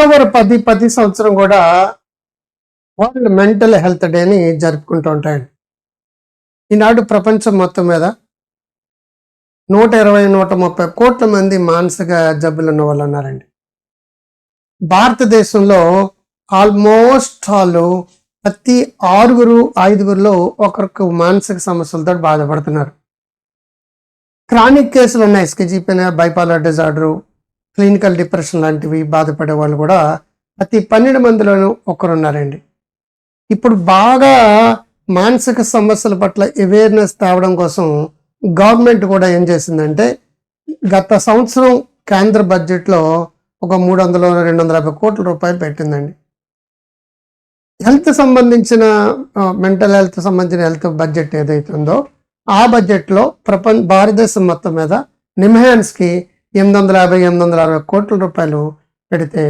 October పది ప్రతి సంవత్సరం కూడా వరల్డ్ మెంటల్ హెల్త్ డేని జరుపుకుంటూ ఉంటాయండి. ఈనాడు ప్రపంచం మొత్తం మీద నూట ఇరవై నూట ముప్పై కోట్ల మంది మానసిక జబ్బులు ఉన్న వాళ్ళు ఉన్నారండి. భారతదేశంలో ఆల్మోస్ట్ వాళ్ళు ప్రతి ఆరుగురు ఐదుగురులో ఒకరికి మానసిక సమస్యలతో బాధపడుతున్నారు. క్రానిక్ కేసులు ఉన్నాయి. స్కిజిపిన బైపాలర్ డిజార్డరు క్లినికల్ డిప్రెషన్ లాంటివి బాధపడే వాళ్ళు కూడా ప్రతి పన్నెండు మందిలోనూ ఒకరు ఉన్నారండి ఇప్పుడు బాగా మానసిక సమస్యల పట్ల అవేర్నెస్ తేవడం కోసం గవర్నమెంట్ కూడా ఏం చేసిందంటే గత సంవత్సరం కేంద్ర బడ్జెట్లో ఒక మూడు వందల రెండు వందల యాభై కోట్ల రూపాయలు పెట్టిందండి. హెల్త్ సంబంధించిన మెంటల్ హెల్త్ సంబంధించిన హెల్త్ బడ్జెట్ ఏదైతే ఉందో ఆ బడ్జెట్లో ప్రపంచ భారతదేశం మొత్తం మీద నిమ్హాన్స్కి ఎనిమిది వందల యాభై ఎనిమిది వందల అరవై కోట్ల రూపాయలు పెడితే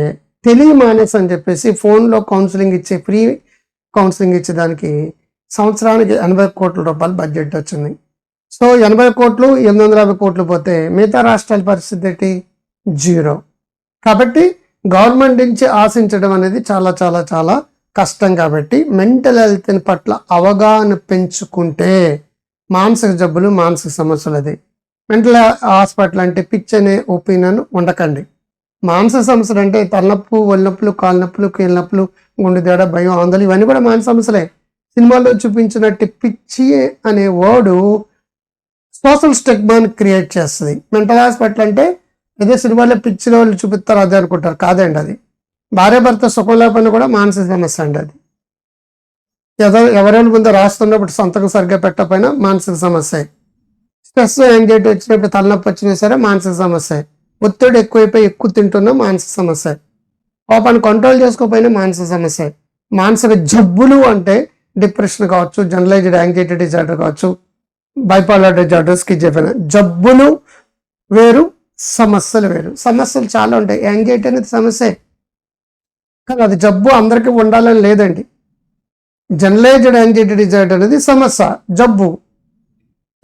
తెలియమానేసి అని చెప్పేసి ఫోన్లో కౌన్సిలింగ్ ఇచ్చే ఫ్రీ కౌన్సిలింగ్ ఇచ్చేదానికి సంవత్సరానికి ఎనభై కోట్ల రూపాయలు బడ్జెట్ వచ్చింది. సో ఎనభై కోట్లు ఎనిమిది వందల యాభై కోట్లు పోతే మిగతా రాష్ట్రాల పరిస్థితి ఏంటి? జీరో. కాబట్టి గవర్నమెంట్ నుంచి ఆశించడం అనేది చాలా చాలా చాలా కష్టం కాబట్టి మెంటల్ హెల్త్ పట్ల అవగాహన పెంచుకుంటే మానసిక జబ్బులు మానసిక సమస్యలు అది మెంటల్ హాస్పిటల్ అంటే పిచ్ అనే ఒపీనియన్ ఉండకండి. మాంస సమస్యలు అంటే తలనొప్పు ఒళ్ళనొప్పులు కాళ్ళనొప్పులు కీళ్ళనొప్పులు నొప్పులు గుండె తేడా భయం ఆందోళన ఇవన్నీ కూడా మానసిక సమస్యలే. సినిమాలో చూపించినట్టు పిచ్చి అనే వర్డు సోషల్ స్టెగ్మాన్ క్రియేట్ చేస్తుంది. మెంటల్ హాస్పిటల్ అంటే ఏదో సినిమాలో పిచ్చిలో వాళ్ళు చూపిస్తారు అదే అనుకుంటారు. కాదండి అది. భార్య భర్త సుఖం లేకపోయినా కూడా మానసిక సమస్య అండి అది. ఎవరు ఎవరైనా ముందు రాస్తున్నప్పుడు సంతకం సరిగ్గా పెట్టకపోయినా మానసిక సమస్య. స్ట్రెస్ యాంగ్జైటీ వచ్చినప్పుడు తలనొప్పి వచ్చినా సరే మానసిక సమస్య. ఒత్తిడి ఎక్కువైపోయి ఎక్కువ తింటున్నా మానసిక సమస్య. కోపాన్ని కంట్రోల్ చేసుకోకపోయినా మానసిక సమస్య. మానసిక జబ్బులు అంటే డిప్రెషన్ కావచ్చు జనరలైజ్డ్ యాంగ్జైటీ డిజార్డర్ కావచ్చు బైపాలర్ డిజార్డర్ స్కిజెఫెన్ జబ్బులు వేరు సమస్యలు వేరు. సమస్యలు చాలా ఉంటాయి. యాంగ్జైటీ అనేది సమస్య. కానీ అది జబ్బు అందరికీ ఉండాలని లేదండి. జనరలైజ్డ్ యాంగ్జైటీ డిజార్డర్ అనేది సమస్య. జబ్బు.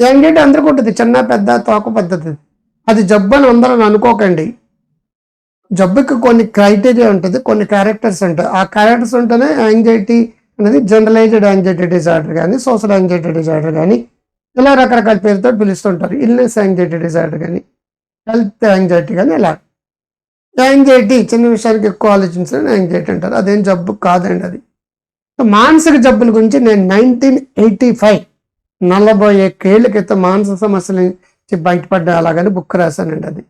యాంగ్జైటీ అందరికీ ఉంటుంది. చిన్న పెద్ద తోక పద్ధతి అది జబ్బు అని అందరూ అనుకోకండి. జబ్బుకి కొన్ని క్రైటీరియా ఉంటుంది కొన్ని క్యారెక్టర్స్ ఉంటాయి. ఆ క్యారెక్టర్స్ ఉంటేనే యాంగ్జైటీ అనేది జనరలైజ్డ్ యాంగ్జైటీ డిజార్డర్ కానీ సోషల్ యాంగ్జైటీ డిజార్డర్ కానీ ఇలా రకరకాల పేరుతో పిలుస్తుంటారు. ఇల్నెస్ యాంగ్జైటీ డిజార్డర్ కానీ హెల్త్ యాంగ్జైటీ కానీ ఇలా. యాంగ్జైటీ చిన్న విషయానికి ఎక్కువ ఆలోచించడం యాంగ్జైటీ అంటారు. అదేం జబ్బు కాదండి అది. మానసిక జబ్బుల గురించి నేను నైన్టీన్ ఎయిటీ ఫైవ్ నలభై ఏళ్ళ క్రితం మానసిక సమస్యల నుంచి బయటపడ్డా అలాగని బుక్ రాశానండి అది.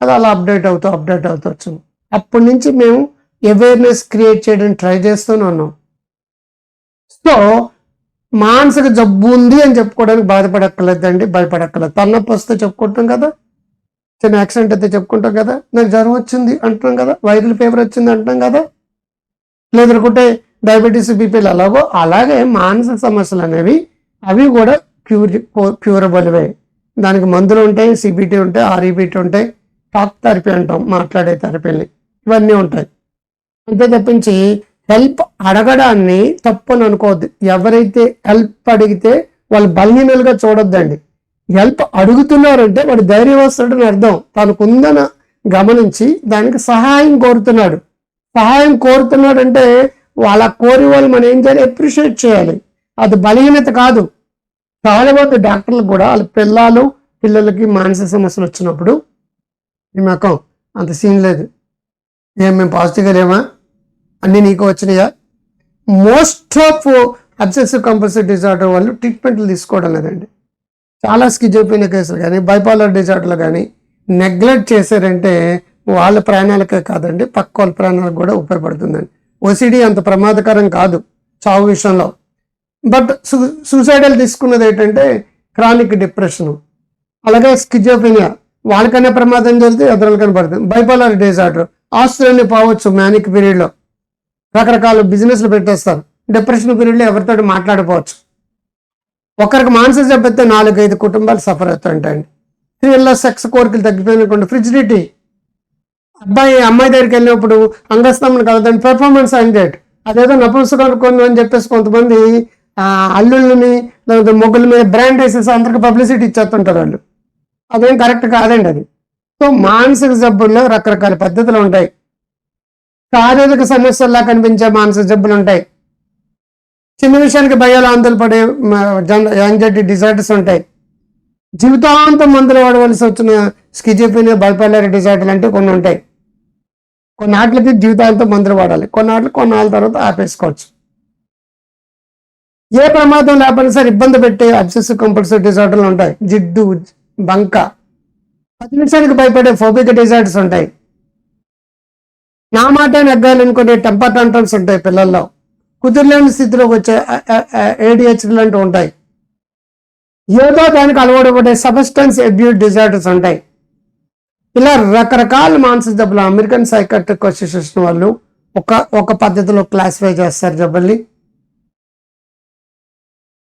అది అలా అప్డేట్ అవుతూ అప్డేట్ అవుతూ వచ్చింది. అప్పటి నుంచి మేము అవేర్నెస్ క్రియేట్ చేయడానికి ట్రై చేస్తూనే ఉన్నాం. సో మానసిక జబ్బు ఉంది అని చెప్పుకోవడానికి బాధపడక్కర్లేదండి భయపడక్కర్లేదు. తలనొప్పి వస్తే చెప్పుకుంటాం కదా చిన్న యాక్సిడెంట్ అయితే చెప్పుకుంటాం కదా నాకు జ్వరం వచ్చింది అంటున్నాం కదా వైరల్ ఫీవర్ వచ్చింది అంటున్నాం కదా లేదనుకుంటే డయాబెటీస్ బీపీలు అలాగో అలాగే మానసిక సమస్యలు అనేవి అవి కూడా క్యూర్ క్యూరబుల్వే. దానికి మందులు ఉంటాయి సిబిటీ ఉంటాయి ఆర్ఈబిటీ ఉంటాయి టాక్ థెరపీ అంటాం మాట్లాడే థెరపీని. ఇవన్నీ ఉంటాయి. అంతే తప్పించి హెల్ప్ అడగడాన్ని తప్పని అనుకోవద్దు. ఎవరైతే హెల్ప్ అడిగితే వాళ్ళు బలహీనలుగా చూడొద్దండి. హెల్ప్ అడుగుతున్నారంటే వాడు ధైర్యవస్తుడని అర్థం. తనకు ఉందని గమనించి దానికి సహాయం కోరుతున్నాడు. సహాయం కోరుతున్నాడంటే వాళ్ళ కోరి వాళ్ళు మనం ఏం చేయాలి? అప్రిషియేట్ చేయాలి. అది బలహీనత కాదు. చాలా మంది డాక్టర్లు కూడా వాళ్ళ పిల్లలు పిల్లలకి మానసిక సమస్యలు వచ్చినప్పుడు ఈ మకం అంత సీన్ లేదు. ఏం మేము పాజిటివ్గా లేమా అన్నీ నీకు వచ్చినాయా? Most of obsessive compulsive disorder వాళ్ళు ట్రీట్మెంట్లు తీసుకోవడం లేదండి. చాలా స్కిజోపినియా కేసులు కానీ బైపాలర్ డిజార్డర్లు కానీ నెగ్లెక్ట్ చేశారంటే వాళ్ళ ప్రాణాలకే కాదండి పక్క వాళ్ళ ప్రాణాలకు కూడా ఉపయోగపడుతుందండి. ఓసిడి అంత ప్రమాదకరం కాదు చావు విషయంలో. బట్ సూసైడల్ తీసుకున్నది ఏంటంటే క్రానిక్ డిప్రెషన్ అలాగే స్కిజోపినియా వాళ్ళకనే ప్రమాదం జరిగితే ఎదురులకనే పడుతుంది బైపోలర్ డిజార్డర్ ఆస్తులన్నీ పోవచ్చు మ్యానిక్ పీరియడ్లో రకరకాల బిజినెస్లు పెట్టేస్తారు. డిప్రెషన్ పీరియడ్లో ఎవరితో మాట్లాడుకోవచ్చు ఒకరికి మానసిక జబ్బితే నాలుగైదు కుటుంబాలు సఫర్ అవుతుంటాయండి. స్త్రీల్లో సెక్స్ కోరికలు తగ్గిపోయినటువంటి ఫ్రిజిడిటీ అబ్బాయి అమ్మాయి దగ్గరికి వెళ్ళినప్పుడు అంగస్తంభం కలదండి. పెర్ఫార్మెన్స్ యాంగ్జైటీ అదేదో నపుంసకం అని చెప్పేసి కొంతమంది అల్లుళ్ళని లేకపోతే మొగ్గుల మీద బ్రాండ్ వేసేసి అందరికి పబ్లిసిటీ ఇచ్చేస్తుంటారు వాళ్ళు. అదేం కరెక్ట్ కాదండి అది. సో మానసిక జబ్బుల్లో రకరకాల పద్ధతులు ఉంటాయి. శారీరక సమస్యల్లా కనిపించే మానసిక జబ్బులు ఉంటాయి. చిన్న విషయానికి భయాలు ఆందోళన పడే యాంగ్జైటీ డిజార్డర్స్ ఉంటాయి. జీవితాంతం మందులు వాడవలసి వచ్చిన స్కిజోఫినియా బైపాలర్ డిజార్డర్లు అంటే కొన్ని ఉంటాయి. కొన్నాట్లకి జీవితాంతం మందులు వాడాలి. కొన్నాట్లు కొన్నాళ్ళ తర్వాత ఆపేసుకోవచ్చు. ఏ ప్రమాదం లేకపోయినా సరే ఇబ్బంది పెట్టే అబ్సెసివ్ కంపల్సరీ డిజార్డర్లు ఉంటాయి. జిడ్డు బంక. పది నిమిషానికి భయపడే ఫోబిక్ డిజార్డర్స్ ఉంటాయి. నా మాట నెగ్గాలనుకునే టెంపర్ టంటమ్స్ ఉంటాయి పిల్లల్లో. కుదిరలేని స్థితిలోకి వచ్చే ఏడిహెచ్ లాంటివి ఉంటాయి. ఏదో దానికి అలవాటు పడే సబ్స్టెన్స్ అబ్యూస్ డిజార్డర్స్ ఉంటాయి. ఇలా రకరకాల మానసిక దెబ్బలు అమెరికన్ సైకాట్రిక్ అసోసియేషన్ వాళ్ళు ఒక ఒక పద్ధతిలో క్లాసిఫై చేస్తారు దెబ్బల్ని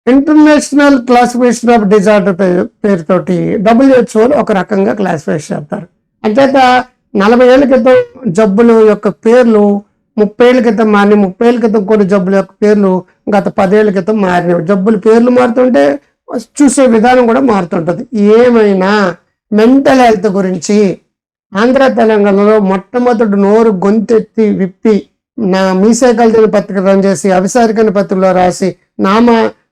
ఇంటర్నేషనల్ క్లాసిఫికేషన్ ఆఫ్ డిజార్డర్ పేరు పేరుతోటి డబ్ల్యూహెచ్ఓ ఒక రకంగా క్లాసిఫై చేస్తారు. అంచేత నలభై ఏళ్ళ క్రితం జబ్బుల యొక్క పేర్లు ముప్పై ఏళ్ళ క్రితం మారిన ముప్పై ఏళ్ళ క్రితం కొన్ని జబ్బుల యొక్క పేర్లు గత పదేళ్ళ క్రితం మారినవి జబ్బుల పేర్లు మారుతుంటే చూసే విధానం కూడా మారుతుంటుంది. ఏమైనా మెంటల్ హెల్త్ గురించి ఆంధ్ర తెలంగాణలో మొట్టమొదటి నోరు గొంతెత్తి విప్పి నా మీసేకల్తీని పత్రిక రన్ చేసి అవిసారికని పత్రికలో రాసి నామ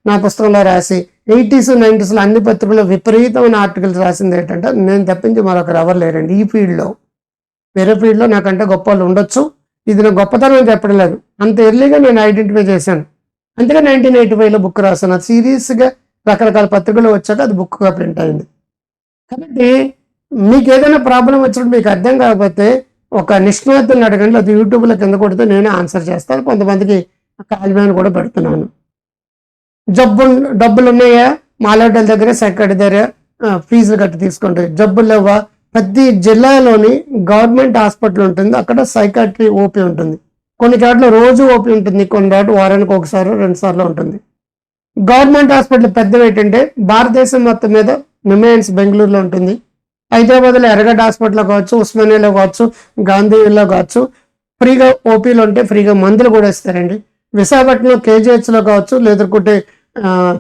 నా పుస్తకంలో రాసి ఎయిటీస్ నైంటీస్లో అన్ని పత్రికల్లో విపరీతమైన ఆర్టికల్స్ రాసింది ఏంటంటే నేను తప్పించి మరొకరు ఎవరు లేరండి. ఈ ఫీల్డ్లో వేరే ఫీల్డ్లో నాకంటే గొప్ప వాళ్ళు ఉండొచ్చు. ఇది నా గొప్పతనం చెప్పడం లేదు. అంత ఎర్లీగా నేను ఐడెంటిఫై చేశాను. అందుకే నైన్టీన్ ఎయిటీ ఫైవ్లో బుక్ రాశాను. అది సీరియస్గా రకరకాల పత్రికలు వచ్చాక అది బుక్గా ప్రింట్ అయింది. కాబట్టి మీకు ఏదైనా ప్రాబ్లం వచ్చినప్పుడు మీకు అర్థం కాకపోతే ఒక నిష్ణాతుని అడగండి అది యూట్యూబ్లో కింద కొడితే నేనే ఆన్సర్ చేస్తాను. కొంతమందికి కాలిమైన కూడా పెడుతున్నాను. జబ్బు డబ్బులు ఉన్నాయా? మాలాడల దగ్గర సెక్రటరీ దగ్గర ఫీజులు కట్టి తీసుకుంటాయి జబ్బులు లేవా? ప్రతి జిల్లాలోని గవర్నమెంట్ హాస్పిటల్ ఉంటుంది అక్కడ సైకాట్రీ ఓపీ ఉంటుంది. కొన్ని చోట్ల రోజు ఓపీ ఉంటుంది కొన్ని చోట్ల వారానికి ఒకసారి రెండు సార్లు ఉంటుంది. గవర్నమెంట్ హాస్పిటల్ పెద్దవి ఏంటంటే భారతదేశం మొత్తం మీద నిమయన్స్ బెంగళూరులో ఉంటుంది. హైదరాబాద్లో ఎర్రగడ్డ హాస్పిటల్లో కావచ్చు ఉస్మానియాలో కావచ్చు గాంధీలో కావచ్చు ఫ్రీగా ఓపీలు ఉంటే ఫ్రీగా మందులు కూడా ఇస్తారండి. విశాఖపట్నం కేజీహెచ్లో కావచ్చు లేదంటే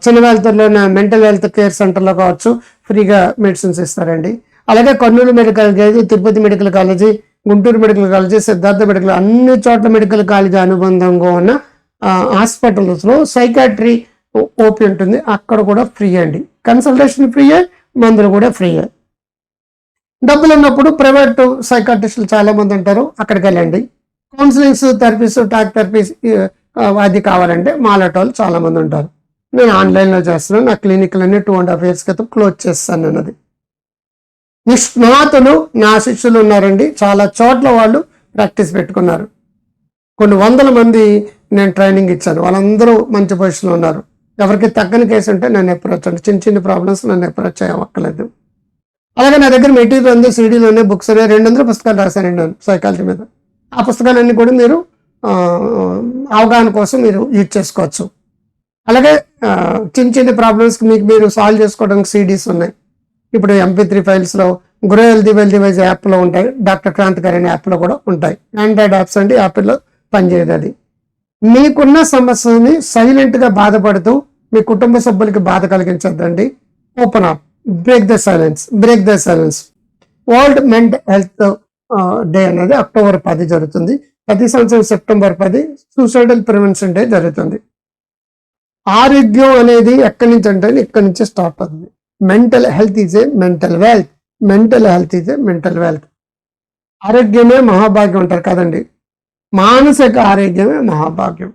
చిన్నవేల్తలో మెంటల్ హెల్త్ కేర్ సెంటర్లో కావచ్చు ఫ్రీగా మెడిసిన్స్ ఇస్తారండి. అలాగే Kurnool medical college Tirupati medical college Guntur medical college Siddhartha medical అన్ని చోట్ల మెడికల్ కాలేజీ అనుబంధంగా ఉన్న హాస్పిటల్స్లో సైకాట్రీ ఓపీ ఉంటుంది. అక్కడ కూడా ఫ్రీ అండి. కన్సల్టేషన్ ఫ్రీయే మందులు కూడా ఫ్రీయే డబ్బులు ఉన్నప్పుడు ప్రైవేట్ సైకాట్రిస్టులు చాలామంది ఉంటారు అక్కడికి వెళ్ళండి. కౌన్సిలింగ్స్ థెరపీస్ టాక్ థెరపీస్ అది కావాలంటే మాలాట వాళ్ళు ఉంటారు. నేను ఆన్లైన్లో చేస్తున్నాను నా క్లినిక్లన్నీ టూ అండ్ హాఫ్ ఇయర్స్ క్రితం క్లోజ్ చేస్తాను అన్నది అది. నిష్ణాతులు నా శిష్యులు ఉన్నారండి. చాలా చోట్ల వాళ్ళు ప్రాక్టీస్ పెట్టుకున్నారు. కొన్ని వందల మంది నేను ట్రైనింగ్ ఇచ్చాను. వాళ్ళందరూ మంచి పొజిషన్లో ఉన్నారు. ఎవరికి తగ్గని కేసు ఉంటే నన్ను అప్రోచ్ అండి చిన్న చిన్న ప్రాబ్లమ్స్ నన్ను అప్రోచ్ చేయవక్కర్లేదు అలాగే నా దగ్గర మెటీరియల్ ఉంది సీడీలు ఉన్నాయి బుక్స్ ఉన్నాయి. రెండు వందల పుస్తకాలు రాశానండి నేను సైకాలజీ మీద. ఆ పుస్తకాలన్నీ కూడా మీరు అవగాహన కోసం మీరు యూజ్ చేసుకోవచ్చు. అలాగే చిన్న చిన్న ప్రాబ్లమ్స్కి మీకు మీరు సాల్వ్ చేసుకోవడానికి సిడీస్ ఉన్నాయి. ఇప్పుడు ఎంపీ త్రీ ఫైల్స్లో గురో హెల్దీ వెల్దీ వైజ్ యాప్లో ఉంటాయి. డాక్టర్ క్రాంతికారి అనే యాప్లో కూడా ఉంటాయి. ఆండ్రాయిడ్ యాప్స్ అంటే యాప్లో పనిచేయదు అది. మీకున్న సమస్యని సైలెంట్గా బాధపడుతూ మీ కుటుంబ సభ్యులకి బాధ కలిగించద్దండి. Open up break the silence break the silence world mental health day అనేది అక్టోబర్ పది జరుగుతుంది. ప్రతి సంవత్సరం సెప్టెంబర్ పది సూసైడల్ ప్రివెన్షన్ డే జరుగుతుంది. ఆరోగ్యం అనేది ఎక్కడి నుంచి అంటే ఇక్కడి నుంచి స్టార్ట్ అవుతుంది. Mental health is a mental wealth. Mental health is a mental wealth. ఆరోగ్యమే మహాభాగ్యం అంటారు కదండి. మానసిక ఆరోగ్యమే మహాభాగ్యం.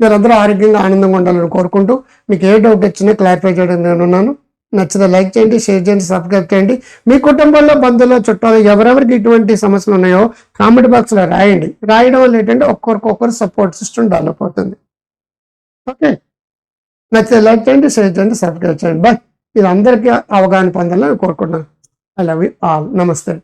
మీరందరూ ఆరోగ్యంగా ఆనందంగా ఉండాలని కోరుకుంటూ మీకు ఏ డౌట్ వచ్చినా క్లారిఫై చేయడం నేను ఉన్నాను. నచ్చితే లైక్ చేయండి షేర్ చేయండి సబ్స్క్రైబ్ చేయండి. మీ కుటుంబంలో బంధువులు చుట్టాలు ఎవరెవరికి ఇటువంటి సమస్యలు ఉన్నాయో కామెంట్ బాక్స్లో రాయండి. రాయడం వల్ల ఏంటంటే ఒక్కొక్కరికొకరు సపోర్ట్ సిస్టమ్ డెవలప్ అవుతుంది. ఓకే నచ్చితే లైక్ చేయండి షేర్ చేయండి సబ్స్క్రైబ్ చేయండి. బాయ్ ఇది అందరికీ అవగాహన పొందాలని కోరుకుంటున్నాను. ఐ లవ్ యూ ఆల్ నమస్తే.